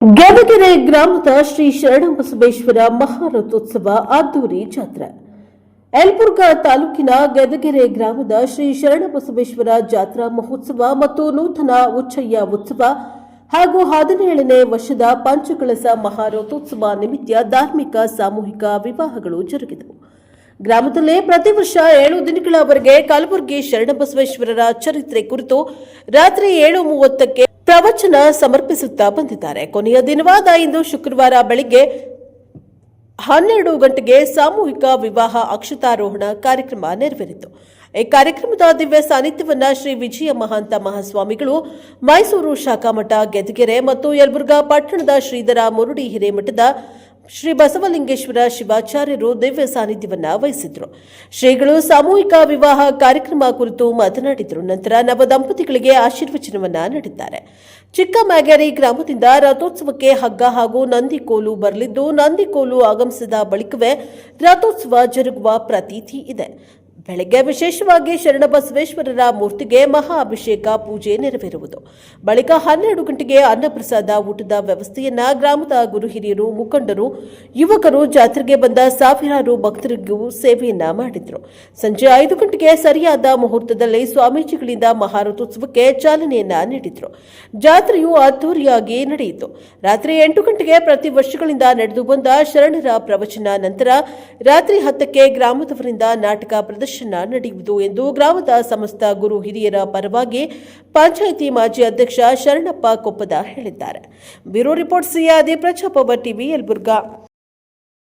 ಗದಗೆರೆ ಗ್ರಾಮದ ಶ್ರೀ ಶರಣಬಸವೇಶ್ವರ ಮಹಾರಥೋತ್ಸವ ಅದ್ದೂರಿ ಜಾತ್ರೆ. ಯಲಬುರ್ಗಾ ತಾಲೂಕಿನ ಗದಗೆರೆ ಗ್ರಾಮದ ಶ್ರೀ ಶರಣಬಸವೇಶ್ವರ ಜಾತ್ರಾ ಮಹೋತ್ಸವ ಮತ್ತು ನೂತನ ಉಚ್ಚಯ್ಯ ಉತ್ಸವ ಹಾಗೂ ಹದಿನೇಳನೇ ವರ್ಷದ ಪಂಚಕಳಸ ಮಹಾರಥೋತ್ಸವ ನಿಮಿತ್ತ ಧಾರ್ಮಿಕ ಸಾಮೂಹಿಕ ವಿವಾಹಗಳು ಜರುಗಿದವು. ಗ್ರಾಮದಲ್ಲೇ ಪ್ರತಿ ವರ್ಷ ಏಳು ದಿನಗಳವರೆಗೆ ಕಲಬುರಗಿ ಶರಣಬಸವೇಶ್ವರರ ಚರಿತ್ರೆ ಕುರಿತು ರಾತ್ರಿ ಏಳು ಮೂವತ್ತಕ್ಕೆ ಪ್ರವಚನ ಸಮರ್ಪಿಸುತ್ತಾ ಬಂದಿದ್ದಾರೆ. ಕೊನೆಯ ದಿನವಾದ ಇಂದು ಶುಕ್ರವಾರ ಬೆಳಿಗ್ಗೆ ಹನ್ನೆರಡು ಗಂಟೆಗೆ ಸಾಮೂಹಿಕ ವಿವಾಹ ಅಕ್ಷತಾರೋಹಣ ಕಾರ್ಯಕ್ರಮ ನೆರವೇರಿತು. ಈ ಕಾರ್ಯಕ್ರಮದ ದಿವ್ಯ ಸಾನ್ನಿಧ್ಯವನ್ನ ಶ್ರೀ ವಿಜಯ ಮಹಾಂತ ಮಹಾಸ್ವಾಮಿಗಳು ಮೈಸೂರು ಶಾಖಾಮಠ, ಗೆದಗೆರೆ ಮತ್ತು ಯಲಬುರ್ಗಾ ಪಟ್ಟಣದ ಶ್ರೀಧರ ಮುರುಡಿ ಹಿರೇಮಠದ ಶ್ರೀ ಬಸವಲಿಂಗೇಶ್ವರ ಶಿವಾಚಾರ್ಯರು ದಿವ್ಯ ಸಾನ್ನಿಧ್ಯವನ್ನ ವಹಿಸಿದ್ರು. ಶ್ರೀಗಳು ಸಾಮೂಹಿಕ ವಿವಾಹ ಕಾರ್ಯಕ್ರಮ ಕುರಿತು ಮಾತನಾಡಿದರು. ನಂತರ ನವ ದಂಪತಿಗಳಿಗೆ ಆಶೀರ್ವಚನವನ್ನ ನೀಡಿದ್ದಾರೆ. ಚಿಕ್ಕಮ್ಯಾಗೇರಿ ಗ್ರಾಮದಿಂದ ರಥೋತ್ಸವಕ್ಕೆ ಹಗ್ಗ ಹಾಗೂ ನಂದಿಕೋಲು ಬರಲಿದ್ದು, ನಂದಿಕೋಲು ಆಗಮಿಸಿದ ಬಳಿಕವೇ ರಥೋತ್ಸವ ಜರುಗುವ ಪ್ರತೀತಿ ಇದೆ. ಬೆಳಗ್ಗೆ ವಿಶೇಷವಾಗಿ ಶರಣಬಸವೇಶ್ವರರ ಮೂರ್ತಿಗೆ ಮಹಾ ಅಭಿಷೇಕ ಪೂಜೆ ನೆರವೇರುವುದು. ಬಳಿಕ ಹನ್ನೆರಡು ಗಂಟೆಗೆ ಅನ್ನಪ್ರಸಾದ ಊಟದ ವ್ಯವಸ್ಥೆಯನ್ನ ಗ್ರಾಮದ ಗುರು ಹಿರಿಯರು, ಮುಖಂಡರು, ಯುವಕರು, ಜಾತ್ರೆಗೆ ಬಂದ ಸಾವಿರಾರು ಭಕ್ತರಿಗೂ ಸೇವೆಯನ್ನ ಮಾಡಿದ್ರು. ಸಂಜೆ ಐದು ಗಂಟೆಗೆ ಸರಿಯಾದ ಮುಹೂರ್ತದಲ್ಲಿ ಸ್ವಾಮೀಜಿಗಳಿಂದ ಮಹಾರಥೋತ್ಸವಕ್ಕೆ ಚಾಲನೆಯನ್ನ ನೀಡಿದ್ರು. ಜಾತ್ರೆಯು ಅದ್ದೂರಿಯಾಗಿ ನಡೆಯಿತು. ರಾತ್ರಿ ಎಂಟು ಗಂಟೆಗೆ ಪ್ರತಿ ವರ್ಷಗಳಿಂದ ನಡೆದು ಬಂದ ಶರಣರ ಪ್ರವಚನ ನಂತರ ರಾತ್ರಿ ಹತ್ತಕ್ಕೆ ಗ್ರಾಮದವರಿಂದ ನಾಟಕ ಪ್ರದರ್ಶನ ನಡೆಯುವುದು ಎಂದು ಗ್ರಾಮದ ಸಮಸ್ತ ಗುರು ಹಿರಿಯರ ಪರವಾಗಿ ಪಂಚಾಯಿತಿ ಮಾಜಿ ಅಧ್ಯಕ್ಷ ಶರಣಪ್ಪ ಕೊಪ್ಪದ ಹೇಳಿದ್ದಾರೆ. ಬ್ಯೂರೋ ರಿಪೋರ್ಟ್ ಸಿಯಾದಿ ಪ್ರಜಾಪವ ಟಿವಿ ಯಲಬುರ್ಗಾ.